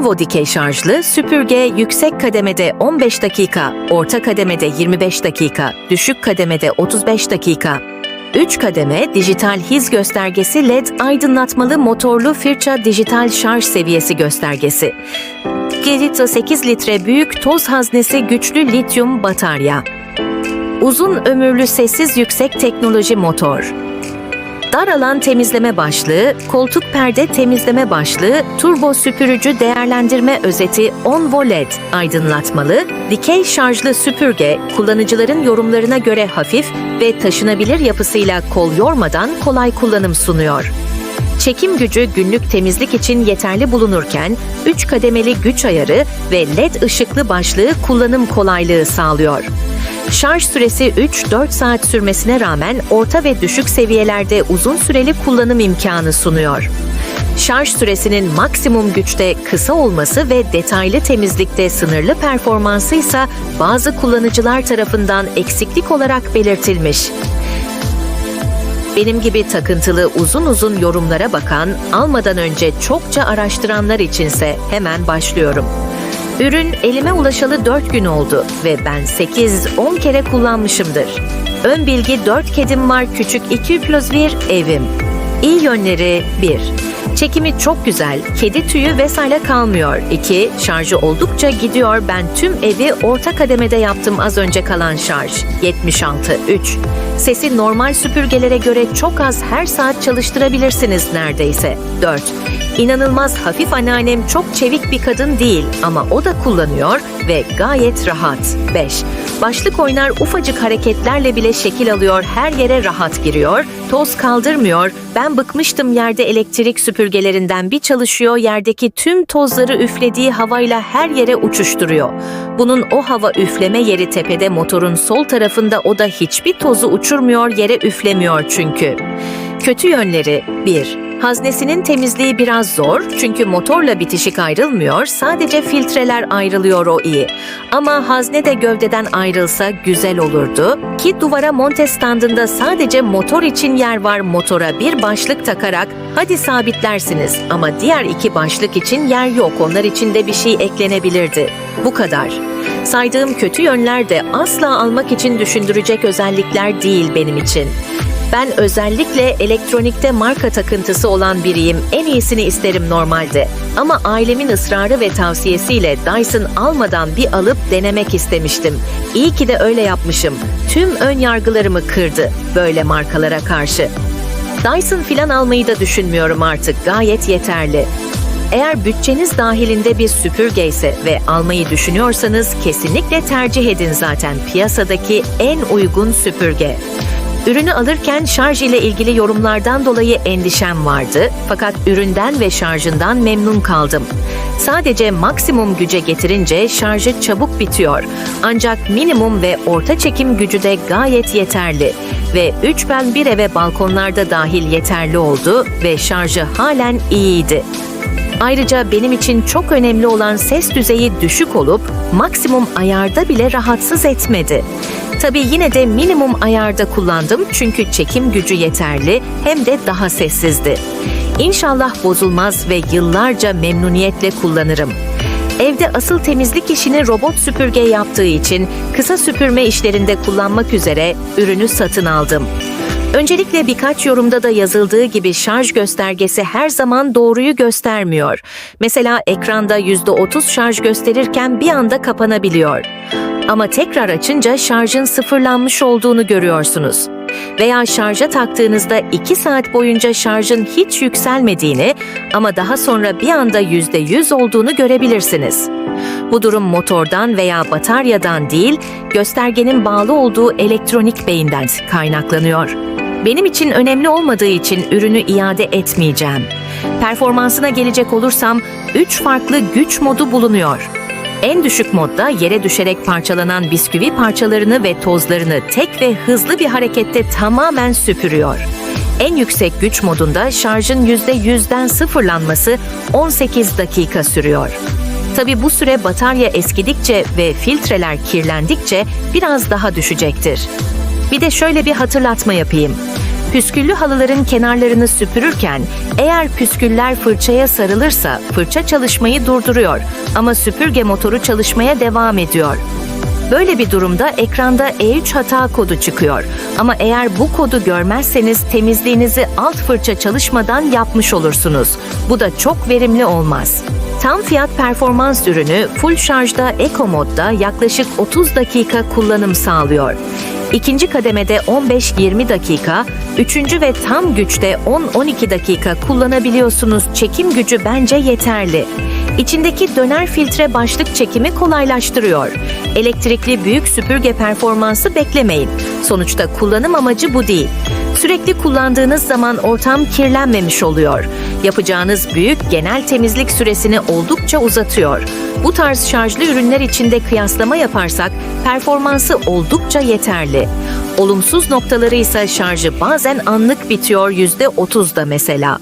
Onvo dikey şarjlı süpürge yüksek kademede 15 dakika, orta kademede 25 dakika, düşük kademede 35 dakika. 3 kademe dijital hız göstergesi LED aydınlatmalı motorlu fırça dijital şarj seviyesi göstergesi. Gelita 8 litre büyük toz haznesi güçlü lityum batarya. Uzun ömürlü sessiz yüksek teknoloji motor. Dar alan temizleme başlığı, koltuk perde temizleme başlığı, turbo süpürücü değerlendirme özeti Onvo LED aydınlatmalı, dikey şarjlı süpürge, kullanıcıların yorumlarına göre hafif ve taşınabilir yapısıyla kol yormadan kolay kullanım sunuyor. Çekim gücü günlük temizlik için yeterli bulunurken 3 kademeli güç ayarı ve LED ışıklı başlığı kullanım kolaylığı sağlıyor. Şarj süresi 3-4 saat sürmesine rağmen orta ve düşük seviyelerde uzun süreli kullanım imkanı sunuyor. Şarj süresinin maksimum güçte kısa olması ve detaylı temizlikte sınırlı performansı ise bazı kullanıcılar tarafından eksiklik olarak belirtilmiş. Benim gibi takıntılı uzun uzun yorumlara bakan, almadan önce çokça araştıranlar içinse hemen başlıyorum. Ürün elime ulaşalı 4 gün oldu ve ben 8-10 kere kullanmışımdır. Ön bilgi 4 kedim var küçük 2 plus 1 evim. İyi yönleri 1. Çekimi çok güzel, kedi tüyü vesaire kalmıyor. 2. Şarjı oldukça gidiyor. Ben tüm evi orta kademede yaptım az önce kalan şarj. 76. 3. Sesi normal süpürgelere göre çok az her saat çalıştırabilirsiniz neredeyse. 4. İnanılmaz hafif anneannem çok çevik bir kadın değil ama o da kullanıyor ve gayet rahat. 5. Başlık oynar ufacık hareketlerle bile şekil alıyor, her yere rahat giriyor, toz kaldırmıyor. Ben bıkmıştım yerde elektrik süpürgelerinden bir çalışıyor, yerdeki tüm tozları üflediği havayla her yere uçuşturuyor. Bunun o hava üfleme yeri tepede motorun sol tarafında o da hiçbir tozu uçurmuyor, yere üflemiyor çünkü. Kötü yönleri 1. Haznesinin temizliği biraz zor çünkü motorla bitişik ayrılmıyor, sadece filtreler ayrılıyor o iyi. Ama hazne de gövdeden ayrılsa güzel olurdu ki duvara monte standında sadece motor için yer var motora bir başlık takarak hadi sabitlersiniz ama diğer iki başlık için yer yok onlar için de bir şey eklenebilirdi. Bu kadar. Saydığım kötü yönler de asla almak için düşündürecek özellikler değil benim için. Ben özellikle elektronikte marka takıntısı olan biriyim. En iyisini isterim normalde. Ama ailemin ısrarı ve tavsiyesiyle Dyson almadan bir alıp denemek istemiştim. İyi ki de öyle yapmışım. Tüm ön yargılarımı kırdı böyle markalara karşı. Dyson filan almayı da düşünmüyorum artık. Gayet yeterli. Eğer bütçeniz dahilinde bir süpürge ise ve almayı düşünüyorsanız kesinlikle tercih edin zaten piyasadaki en uygun süpürge. Ürünü alırken şarj ile ilgili yorumlardan dolayı endişem vardı fakat üründen ve şarjından memnun kaldım. Sadece maksimum güce getirince şarjı çabuk bitiyor. Ancak minimum ve orta çekim gücü de gayet yeterli ve 3 ben bir eve balkonlarda dahil yeterli oldu ve şarjı halen iyiydi. Ayrıca benim için çok önemli olan ses düzeyi düşük olup maksimum ayarda bile rahatsız etmedi. Tabii yine de minimum ayarda kullandım çünkü çekim gücü yeterli hem de daha sessizdi. İnşallah bozulmaz ve yıllarca memnuniyetle kullanırım. Evde asıl temizlik işini robot süpürge yaptığı için kısa süpürme işlerinde kullanmak üzere ürünü satın aldım. Öncelikle birkaç yorumda da yazıldığı gibi şarj göstergesi her zaman doğruyu göstermiyor. Mesela ekranda %30 şarj gösterirken bir anda kapanabiliyor. Ama tekrar açınca şarjın sıfırlanmış olduğunu görüyorsunuz. Veya şarja taktığınızda 2 saat boyunca şarjın hiç yükselmediğini ama daha sonra bir anda %100 olduğunu görebilirsiniz. Bu durum motordan veya bataryadan değil, göstergenin bağlı olduğu elektronik beyinden kaynaklanıyor. Benim için önemli olmadığı için ürünü iade etmeyeceğim. Performansına gelecek olursam 3 farklı güç modu bulunuyor. En düşük modda yere düşerek parçalanan bisküvi parçalarını ve tozlarını tek ve hızlı bir harekette tamamen süpürüyor. En yüksek güç modunda şarjın %100'den sıfırlanması 18 dakika sürüyor. Tabi bu süre batarya eskidikçe ve filtreler kirlendikçe biraz daha düşecektir. Bir de şöyle bir hatırlatma yapayım. Püsküllü halıların kenarlarını süpürürken eğer püsküller fırçaya sarılırsa fırça çalışmayı durduruyor ama süpürge motoru çalışmaya devam ediyor. Böyle bir durumda ekranda E3 hata kodu çıkıyor. Ama eğer bu kodu görmezseniz temizliğinizi alt fırça çalışmadan yapmış olursunuz. Bu da çok verimli olmaz. Tam fiyat performans ürünü full şarjda Eco modda yaklaşık 30 dakika kullanım sağlıyor. İkinci kademede 15-20 dakika, üçüncü ve tam güçte 10-12 dakika kullanabiliyorsunuz. Çekim gücü bence yeterli. İçindeki döner filtre başlık çekimi kolaylaştırıyor. Elektrikli büyük süpürge performansı beklemeyin. Sonuçta kullanım amacı bu değil. Sürekli kullandığınız zaman ortam kirlenmemiş oluyor. Yapacağınız büyük genel temizlik süresini oldukça uzatıyor. Bu tarz şarjlı ürünler içinde kıyaslama yaparsak performansı oldukça yeterli. Olumsuz noktaları ise şarjı bazen anlık bitiyor %30'da mesela.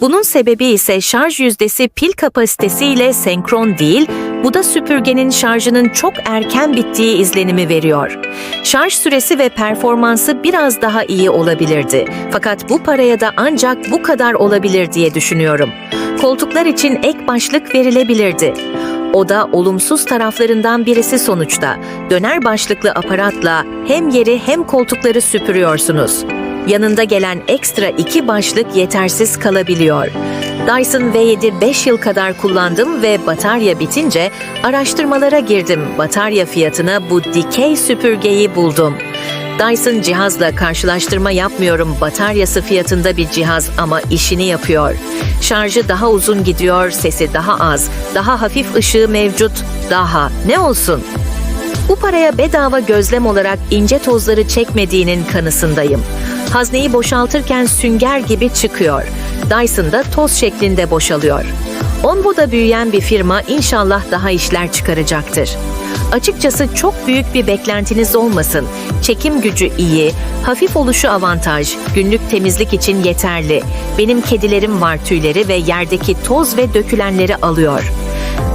Bunun sebebi ise şarj yüzdesi pil kapasitesi ile senkron değil, bu da süpürgenin şarjının çok erken bittiği izlenimi veriyor. Şarj süresi ve performansı biraz daha iyi olabilirdi. Fakat bu paraya da ancak bu kadar olabilir diye düşünüyorum. Koltuklar için ek başlık verilebilirdi. O da olumsuz taraflarından birisi sonuçta. Döner başlıklı aparatla hem yeri hem koltukları süpürüyorsunuz. Yanında gelen ekstra iki başlık yetersiz kalabiliyor. Dyson V7 5 yıl kadar kullandım ve batarya bitince araştırmalara girdim. Batarya fiyatına bu dikey süpürgeyi buldum. Dyson cihazla karşılaştırma yapmıyorum. Bataryası fiyatında bir cihaz ama işini yapıyor. Şarjı daha uzun gidiyor, sesi daha az, daha hafif ışığı mevcut, daha ne olsun? Bu paraya bedava gözlem olarak ince tozları çekmediğinin kanısındayım. Hazneyi boşaltırken sünger gibi çıkıyor. Dyson'da toz şeklinde boşalıyor. Onvo'da büyüyen bir firma inşallah daha işler çıkaracaktır. Açıkçası çok büyük bir beklentiniz olmasın. Çekim gücü iyi, hafif oluşu avantaj, günlük temizlik için yeterli. Benim kedilerim var tüyleri ve yerdeki toz ve dökülenleri alıyor.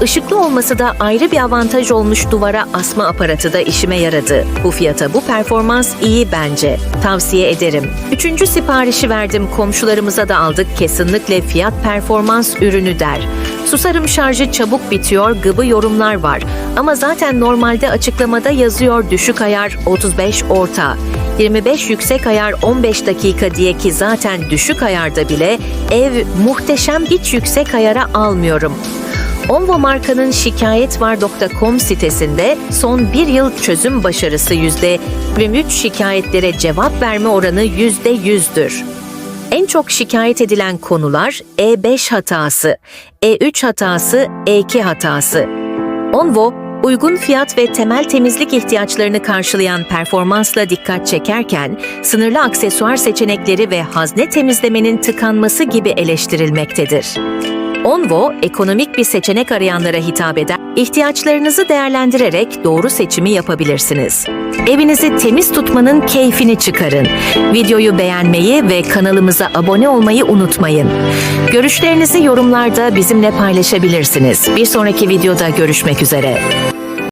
Işıklı olması da ayrı bir avantaj olmuş duvara asma aparatı da işime yaradı. Bu fiyata bu performans iyi bence. Tavsiye ederim. Üçüncü siparişi verdim komşularımıza da aldık kesinlikle fiyat performans ürünü der. Susarım şarjı çabuk bitiyor gıbı yorumlar var. Ama zaten normalde açıklamada yazıyor düşük ayar 35 orta. 25 yüksek ayar 15 dakika diye ki zaten düşük ayarda bile ev muhteşem hiç yüksek ayara almıyorum. Onvo markanın şikayetvar.com sitesinde son bir yıl çözüm başarısı %23 şikayetlere cevap verme oranı %100'dür. En çok şikayet edilen konular E5 hatası, E3 hatası, E2 hatası. Onvo, uygun fiyat ve temel temizlik ihtiyaçlarını karşılayan performansla dikkat çekerken, sınırlı aksesuar seçenekleri ve hazne temizlemenin tıkanması gibi eleştirilmektedir. Onvo, ekonomik bir seçenek arayanlara hitap eder, ihtiyaçlarınızı değerlendirerek doğru seçimi yapabilirsiniz. Evinizi temiz tutmanın keyfini çıkarın. Videoyu beğenmeyi ve kanalımıza abone olmayı unutmayın. Görüşlerinizi yorumlarda bizimle paylaşabilirsiniz. Bir sonraki videoda görüşmek üzere.